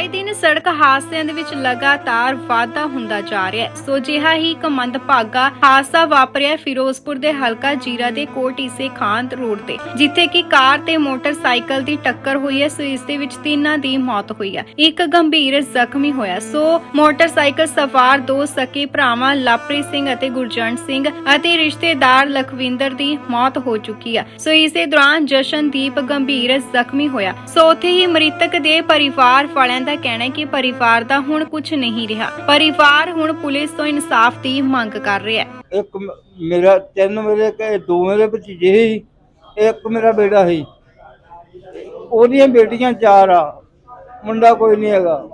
ਆਏ ਦਿਨ ਸੜਕ ਹਾਦਸਿਆਂ ਦੇ ਵਿੱਚ ਲਗਾਤਾਰ ਵਾਧਾ ਹੁੰਦਾ ਜਾ ਰਿਹਾ ਹੈ। ਸੋ ਜਿਹਾ ਹੀ ਇੱਕ ਮੰਦਭਾਗਾ ਹਾਦਸਾ ਵਾਪਰਿਆ ਫਿਰੋਜ਼ਪੁਰ ਦੇ ਹਲਕਾ ਜੀਰਾ ਦੇ ਕੋਟ ਈਸੇ ਖਾਨ ਰੋਡ ਤੇ, ਜਿੱਥੇ ਕਿ ਕਾਰ ਤੇ ਮੋਟਰਸਾਈਕਲ ਦੀ ਟੱਕਰ ਹੋਈ ਹੈ। ਸੋ ਇਸ ਦੇ ਵਿੱਚ ਤਿੰਨਾਂ ਦੀ ਮੌਤ ਹੋਈ ਹੈ। ਇੱਕ ਗੰਭੀਰ ਜ਼ਖਮੀ ਹੋਇਆ। ਸੋ ਮੋਟਰਸਾਈਕਲ ਸਵਾਰ ਦੋ ਸਕੇ ਭਰਾਵਾਂ ਲਾਪਰੀ ਸਿੰਘ ਅਤੇ ਗੁਰਜੰਟ ਸਿੰਘ ਅਤੇ ਰਿਸ਼ਤੇਦਾਰ ਲਖਵਿੰਦਰ ਦੀ ਮੌਤ ਹੋ ਚੁੱਕੀ ਹੈ। ਸੋ ਇਸੇ ਦੌਰਾਨ ਜਸ਼ਨਦੀਪ ਗੰਭੀਰ ਜ਼ਖਮੀ ਹੋਇਆ। ਸੋ ਉੱਥੇ ਹੀ ਮ੍ਰਿਤਕ ਦੇ ਪਰਿਵਾਰ ਵਾਲਿਆਂ ਦਾ ਕਹਿਣਾ ਹੈ ਕਿ ਪਰਿਵਾਰ ਦਾ ਹੁਣ ਕੁਝ ਨਹੀਂ ਰਿਹਾ। ਪਰਿਵਾਰ ਹੁਣ ਪੁਲਿਸ ਤੋਂ ਇਨਸਾਫ ਦੀ ਮੰਗ ਕਰ ਰਿਹਾ ਹੈ। ਇੱਕ ਮ- ਮੇਰਾ ਤਿੰਨ ਮੇਰੇ ਕੇ ਦੋ ਮੇਰੇ ਭਤੀਜੇ ਸੀ ਇੱਕ ਮੇਰਾ ਬੇਟਾ ਸੀ। ਉਹਦੀਆਂ ਬੇਟੀਆਂ ਚਾਰ ਆ ਮੁੰਡਾ ਕੋਈ ਨਹੀਂ ਹੈਗਾ।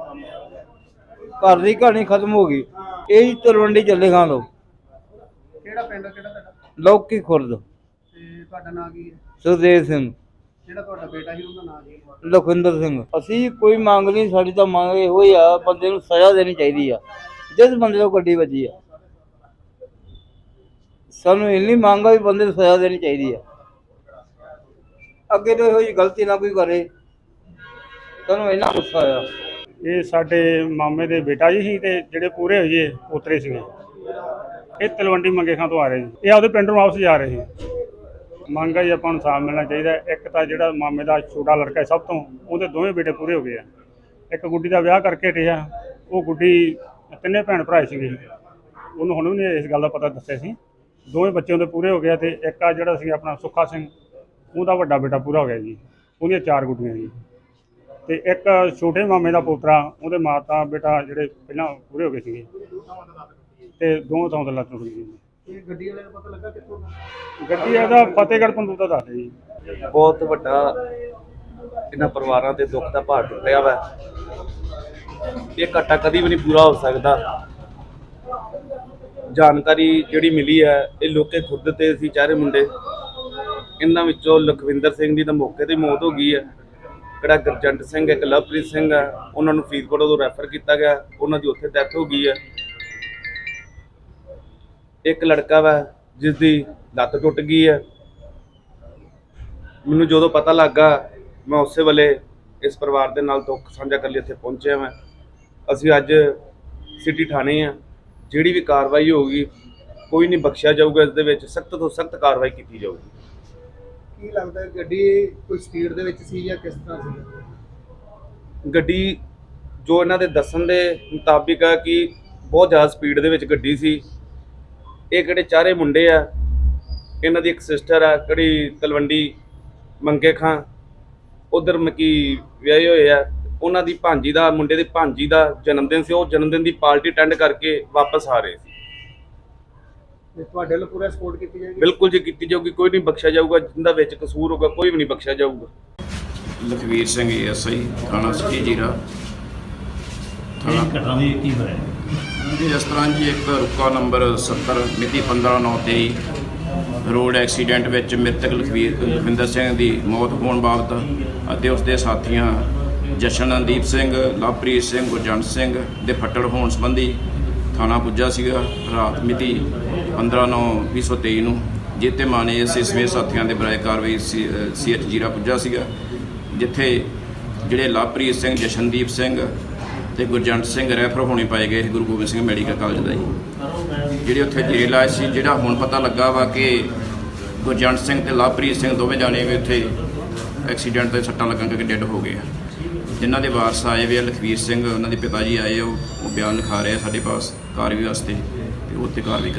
ਘਰ ਦੀ ਕਹਾਣੀ ਖਤਮ ਹੋ ਗਈ। ਇਹ ਹੀ ਤਲਵੰਡੀ ਚੱਲੇ ਖਾਂ ਲੋ ਕਿਹੜਾ ਪਿੰਡ ਕਿਹੜਾ ਤੁਹਾਡਾ? ਲੌਕੀ ਖੁਰਦ। ਤੇ ਤੁਹਾਡਾ ਨਾਂ ਕੀ ਹੈ? ਸੁਖਦੇਵ ਸਿੰਘ। ਜਿਹੜਾ ਤੁਹਾਡਾ ਬੇਟਾ ਸੀ ਉਹਦਾ ਨਾਂ ਕੀ ਹੈ ਲਖਵਿੰਦਰ ਸਿੰਘ। ਅਸੀਂ ਕੋਈ ਮੰਗ ਨਹੀਂ ਸਾਡੀ ਤਾਂ ਮੰਗ ਇਹੋ ਹੀ ਆ ਬੰਦੇ ਨੂੰ ਸਜ਼ਾ ਦੇਣੀ ਚਾਹੀਦੀ ਆ। ਜਿਸ ਬੰਦੇ ਤੋਂ ਗੱਡੀ ਵੱਜੀ ਆ। ਸਾਨੂੰ ਇੰਨੀ ਮੰਗ ਆ ਵੀ ਬੰਦੇ ਨੂੰ ਸਜ਼ਾ ਦੇਣੀ ਚਾਹੀਦੀ ਆ। ਅੱਗੇ ਤੋਂ ਇਹੋ ਜਿਹੀ ਗਲਤੀ ਨਾ ਕੋਈ ਕਰੇ। ਸਾਨੂੰ ਇੰਨਾ ਗੁੱਸਾ ਆਇਆ ਇਹ ਸਾਡੇ ਮਾਮੇ ਦੇ ਬੇਟਾ ਜੀ ਸੀ ਤੇ ਜਿਹੜੇ ਪੂਰੇ ਹੋਏ ਉਤਰੇ ਸੀਗੇ। ਇਹ ਤਲਵੰਡੀ ਮੰਗੇ ਖਾਂ ਤੋਂ ਆ ਰਹੇ ਜੀ ਇਹ ਆਪਦੇ ਪਿੰਡ ਨੂੰ ਵਾਪਸ ਜਾ ਰਹੇ ਸੀ। ਮੰਗ ਹੈ ਜੀ ਆਪਾਂ ਨੂੰ ਸਾਥ ਮਿਲਣਾ ਚਾਹੀਦਾ ਹੈ। ਇੱਕ ਤਾਂ ਜਿਹੜਾ ਮਾਮੇ ਦਾ ਛੋਟਾ ਲੜਕਾ ਹੈ ਸਭ ਤੋਂ, ਉਹਦੇ ਦੋਵੇਂ ਬੇਟੇ ਪੂਰੇ ਹੋ ਗਏ ਆ। ਇੱਕ ਗੁੱਡੀ ਦਾ ਵਿਆਹ ਕਰਕੇ ਰਿਹਾ ਉਹ ਗੁੱਡੀ ਤਿੰਨੇ ਭੈਣ ਭਰਾ ਸੀਗੇ। ਉਹਨੂੰ ਹੁਣ ਵੀ ਨਹੀਂ ਇਸ ਗੱਲ ਦਾ ਪਤਾ ਦੱਸਿਆ ਸੀ। ਦੋਵੇਂ ਬੱਚੇ ਉਹਦੇ ਪੂਰੇ ਹੋ ਗਏ ਆ ਤੇ ਇੱਕ ਆ ਜਿਹੜਾ ਸੀ ਆਪਣਾ ਸੁੱਖਾ ਸਿੰਘ, ਉਹਦਾ ਵੱਡਾ ਬੇਟਾ ਪੂਰਾ ਹੋ ਗਿਆ ਜੀ। ਉਹਦੀਆਂ ਚਾਰ ਗੁੱਡੀਆਂ ਜੀ। ਤੇ ਇੱਕ ਛੋਟੇ ਮਾਮੇ ਦਾ ਪੋਤਰਾ, ਉਹਦੇ ਮਾਤਾ, ਬੇਟਾ ਜਿਹੜੇ ਪਹਿਲਾਂ ਪੂਰੇ ਹੋ ਗਏ ਸੀਗੇ। ਤੇ ਦੋਵਾਂ ਥਾਂ ਤੋਂ ਲੱਤ ਟੁੱਟ ਗਈ ਜੀ। ਇਹ ਗੱਡੀ ਵਾਲੇ ਨੂੰ ਪਤਾ ਲੱਗਾ ਕਿੱਥੋਂ ਦਾ? ਗੱਡੀ ਇਹਦਾ ਫਤਿਹਗੜ੍ਹ ਪੰਦੂ ਦਾ ਦੱਸਦੇ ਜੀ। ਬਹੁਤ ਵੱਡਾ ਇਹਨਾਂ ਪਰਿਵਾਰਾਂ ਤੇ ਦੁੱਖ ਦਾ ਭਾਰ ਟੁੱਟਿਆ ਵਾ। ਇਹ ਘਾਟਾ ਕਦੀ ਵੀ ਨਹੀਂ ਪੂਰਾ ਹੋ ਸਕਦਾ। ਜਾਣਕਾਰੀ ਜਿਹੜੀ ਮਿਲੀ ਹੈ ਇਹ ਲੋਕੇ ਖੁਦ ਤੇ ਸੀ ਚਾਰੇ ਮੁੰਡੇ। ਇਹਨਾਂ ਵਿੱਚੋਂ ਲਖਵਿੰਦਰ ਸਿੰਘ ਦੀ ਤਾਂ ਮੌਕੇ ਤੇ ਹੀ ਮੌਤ ਹੋ ਗਈ ਹੈ। ਕਿਹੜਾ ਗੁਰਜੰਟ ਸਿੰਘ ਇੱਕ ਲਵਪ੍ਰੀਤ ਸਿੰਘ ਹੈ ਉਹਨਾਂ ਨੂੰ ਫਰੀਦਕੋਟ ਤੋਂ ਰੈਫਰ ਕੀਤਾ ਗਿਆ। ਉਹਨਾਂ ਦੀ ਉੱਥੇ ਡੈਥ ਹੋ ਗਈ ਹੈ। ਇੱਕ ਲੜਕਾ ਵਾ ਜਿਸ ਦੀ ਲੱਤ ਟੁੱਟ ਗਈ ਹੈ ਮੈਨੂੰ ਜਦੋਂ ਪਤਾ ਲੱਗਾ ਮੈਂ ਉਸੇ ਵੇਲੇ ਇਸ ਪਰਿਵਾਰ ਦੇ ਨਾਲ ਦੁੱਖ ਸਾਂਝਾ ਕਰਨ ਲਈ ਇੱਥੇ ਪਹੁੰਚਿਆ ਮੈਂ ਅਸੀਂ ਅੱਜ ਸਿਟੀ ਥਾਣੇ ਆ। ਜਿਹੜੀ ਵੀ ਕਾਰਵਾਈ ਹੋਊਗੀ ਕੋਈ ਨਹੀਂ ਬਖਸ਼ਿਆ ਜਾਊਗਾ ਇਸ ਦੇ ਵਿੱਚ। ਸਖਤ ਤੋਂ ਸਖਤ ਕਾਰਵਾਈ ਕੀਤੀ ਜਾਊਗੀ। ਕੀ ਲੱਗਦਾ ਹੈ ਗੱਡੀ ਕੋਈ ਸਪੀਡ ਦੇ ਵਿੱਚ ਸੀ ਜਾਂ ਕਿਸ ਤਰ੍ਹਾਂ ਸੀ? ਗੱਡੀ ਜੋ ਇਹਨਾਂ ਦੇ ਦੱਸਣ ਦੇ ਮੁਤਾਬਿਕ ਆ ਕਿ ਬਹੁਤ ਜ਼ਿਆਦਾ ਸਪੀਡ ਦੇ ਵਿੱਚ ਗੱਡੀ ਸੀ। ਇਹ ਕਿਹੜੇ ਚਾਰੇ ਮੁੰਡੇ ਆ ਇਹਨਾਂ ਦੀ ਇੱਕ ਸਿਸਟਰ ਆ ਕਿਹੜੀ ਤਲਵੰਡੀ ਮੰਗੇ ਖਾਂ ਉਧਰ ਮਕੀ ਵਿਆਹੇ ਹੋਏ ਆ ਉਹਨਾਂ ਦੀ ਭਾਂਜੀ ਦਾ ਮੁੰਡੇ ਦੀ ਭਾਂਜੀ ਦਾ ਜਨਮ ਦਿਨ ਸੀ ਉਹ ਜਨਮ ਦਿਨ ਦੀ ਪਾਰਟੀ ਅਟੈਂਡ ਕਰਕੇ ਵਾਪਸ ਆ ਰਹੇ ਸੀ। ਤੇ ਤੁਹਾਡੇ ਵੱਲੋਂ ਪੂਰਾ ਸਪੋਰਟ ਕੀਤੀ ਜਾਏਗੀ? ਬਿਲਕੁਲ ਜੀ ਕੀਤੀ ਜਾਊਗੀ ਕੋਈ ਨਹੀਂ ਬਖਸ਼ਿਆ ਜਾਊਗਾ ਜਿੰਦਾ ਵਿੱਚ ਕਸੂਰ ਹੋਗਾ ਕੋਈ ਵੀ ਨਹੀਂ ਬਖਸ਼ਿਆ ਜਾਊਗਾ। ਲਖਵੀਰ ਸਿੰਘ ਐਸਆਈ ਥਾਣਾ ਸਿਟੀ ਜੀਰਾ। ਇਹ ਘਟਨਾ ਦੀ ਕੀ ਹੋਇਆ? ਜੀ, ਇਸ ਤਰ੍ਹਾਂ ਜੀ ਇੱਕ ਰੁਕਾ ਨੰਬਰ 70 ਮਿਤੀ 15/9/23 ਰੋਡ ਐਕਸੀਡੈਂਟ ਵਿੱਚ ਮ੍ਰਿਤਕ ਲਖਵੀਰ, ਲਖਵਿੰਦਰ ਸਿੰਘ ਦੀ ਮੌਤ ਹੋਣ ਬਾਬਤ ਅਤੇ ਉਸ ਦੇ ਸਾਥੀਆਂ ਜਸ਼ਨਦੀਪ ਸਿੰਘ, ਲਵਪ੍ਰੀਤ ਸਿੰਘ, ਗੁਰਜੰਟ ਸਿੰਘ ਦੇ ਫੱਟੜ ਹੋਣ ਸੰਬੰਧੀ ਥਾਣਾ ਪੁੱਜਾ ਸੀਗਾ। ਰਾਤ ਮਿਤੀ 15/9/2023 ਨੂੰ ਜਿੱਤੇ ਮਾਨੇ ਅਸੀਂ ਸਵੇ ਸਾਥੀਆਂ ਦੇ ਬਰਾਏ ਕਾਰਵਾਈ ਸੀਐਚ ਜੀਰਾ ਪੁੱਜਾ ਸੀਗਾ, ਜਿੱਥੇ ਜਿਹੜੇ ਲਵਪ੍ਰੀਤ ਸਿੰਘ, ਜਸ਼ਨਦੀਪ ਸਿੰਘ ਤੇ ਗੁਰਜੰਟ ਸਿੰਘ ਰੈਫਰ ਹੋਣੇ ਪਾਏ ਗਏ ਗੁਰੂ ਗੋਬਿੰਦ ਸਿੰਘ ਮੈਡੀਕਲ ਕਾਲਜ ਦਾ ਜੀ। ਜਿਹੜੇ ਉੱਥੇ ਜੇਲ੍ਹ ਆਏ ਸੀ ਜਿਹੜਾ ਹੁਣ ਪਤਾ ਲੱਗਾ ਵਾ ਕਿ ਗੁਰਜੰਟ ਸਿੰਘ ਤੇ ਲਵਪ੍ਰੀਤ ਸਿੰਘ ਦੋਵੇਂ ਜਾਣੇ ਵੀ ਉੱਥੇ ਐਕਸੀਡੈਂਟ ਤੇ ਸੱਟਾਂ ਲੱਗਣ ਕਰਕੇ ਡੈੱਡ ਹੋ ਗਏ ਆ। ਜਿਨ੍ਹਾਂ ਦੇ ਵਾਰਸ ਆਏ ਵੀ ਆ ਲਖਵੀਰ ਸਿੰਘ ਉਹਨਾਂ ਦੇ ਪਿਤਾ ਜੀ ਆਏ ਆ, ਉਹ ਬਿਆਨ ਲਿਖਾ ਰਹੇ ਆ ਸਾਡੇ ਪਾਸ ਕਾਰਵਾਈ ਵਾਸਤੇ ਤੇ ਉੱਥੇ ਕਾਰਵਾਈ ਕਰ